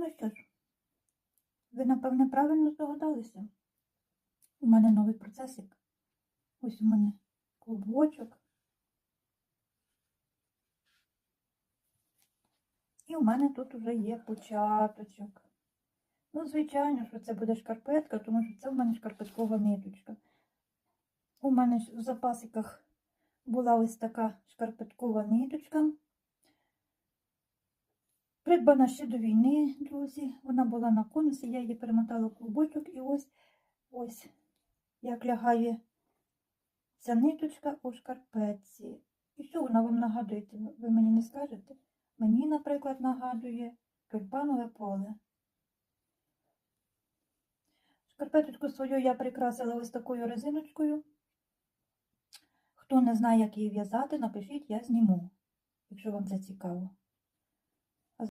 Ну що ж, ви, напевне, правильно здогадалися. У мене новий процесик. Ось у мене клубочок. І у мене тут вже є початочок. Ну, звичайно, що це буде шкарпетка, тому що це в мене шкарпеткова ниточка. У мене в запасиках була ось така шкарпеткова ниточка. Придбана ще до війни, друзі. Вона була на конусі, я її перемотала в клубочок і ось ось як лягає ця ниточка у шкарпетці. І що вона вам нагадує? Ви мені не скажете? Мені, наприклад, нагадує тюльпанове поле. Шкарпеточку свою я прикрасила ось такою резиночкою. Хто не знає, як її в'язати, напишіть, я зніму, якщо вам це цікаво.